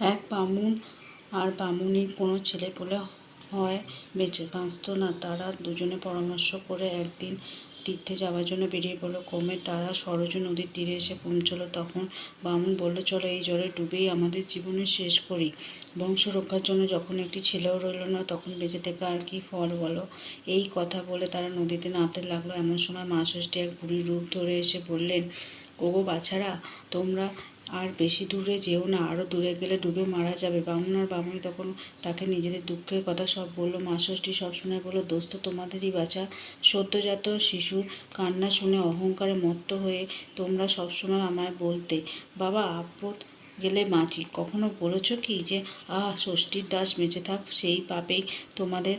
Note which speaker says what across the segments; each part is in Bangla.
Speaker 1: এক বামুন আর বামুনির কোনো ছেলে পেলে হয় বেঁচে। বাঁচত না। তারা দুজনে পরামর্শ করে একদিন তীর্থে যাওয়ার জন্য বেরিয়ে পড়ল। ক্রমে তারা সরজু নদীর তীরে এসে পৌঁছলো তখন বামুন বলল, চলো এই জলে ডুবেই আমাদের জীবনে শেষ করি। বংশ রক্ষার জন্য যখন একটি ছেলেও রইল না, তখন বেঁচে থেকে আর কি ফল বলো? এই কথা বলে তারা নদীতে নামতে লাগল। এমন সময় মা ষষ্ঠী এক বুড়ির রূপ ধরে এসে বললেন, ওগো বাছারা, তোমরা আর বেশি দূরে যেও না আরও দূরে গেলে ডুবে মারা যাবে। বামুন আর বামুনি তখন তাকে নিজেদের দুঃখের কথা সব বলল। মা ষষ্ঠী সব শুনে বলল, দোস্ত, তোমাদেরই বাচ্চা সদ্যজাত শিশুর কান্না শুনে অহংকারে মত্ত হয়ে তোমরা সবসময় আমায় বলতে, বাবা, আপদ গেলে বাঁচি। কখনো বলেছ কি যে, আহ, ষষ্ঠীর দাস বেঁচে থাক, সেই পাপেই তোমাদের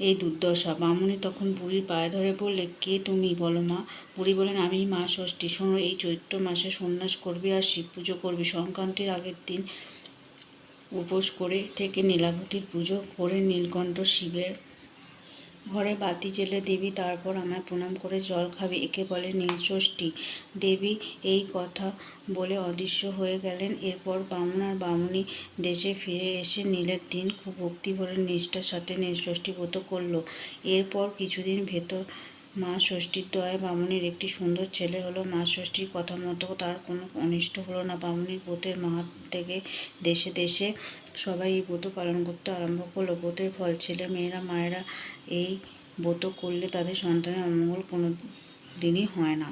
Speaker 1: এই দুর্দশা। বামুনি তখন বুড়ির পায়ে ধরে বললে, কে তুমি? বলো মা। বুড়ি বলেন আমি মা ষষ্ঠী। শোনো, এই চৈত্র মাসে সন্ন্যাস করবি আর শিব পুজো করবি। সংক্রান্তির আগের দিন উপোস করে থেকে নীলাভূতির পুজো করে নীলকণ্ঠ শিবের ঘরে বাতি জেলে দেবী, তারপর আমায় প্রণাম করে জল খাবে। একে বলে নীলষষ্ঠী। দেবী, এই কথা বলে অদৃশ্য হয়ে গেলেন। এরপর বামনার আর বামুনি দেশে ফিরে এসে নীলের দিন খুব ভক্তি ভরে নিষ্ঠার সাথে নীলষষ্ঠী ব্রত করল। এরপর কিছুদিন ভেতর মা ষষ্ঠীর দয়ায় বামুনির একটি সুন্দর ছেলে হলো। মা ষষ্ঠীর কথা মতো তার কোনো অনিষ্ট হলো না। বামুনির ব্রতের মাহাত থেকে দেশে দেশে সবাই এই ব্রত পালন করতে আরম্ভ করল। ব্রতের ফল ছেলে মেয়েরা মায়েরা এই ব্রত করলে তাদের সন্তানের অমঙ্গল কোনো দিনই হয় না।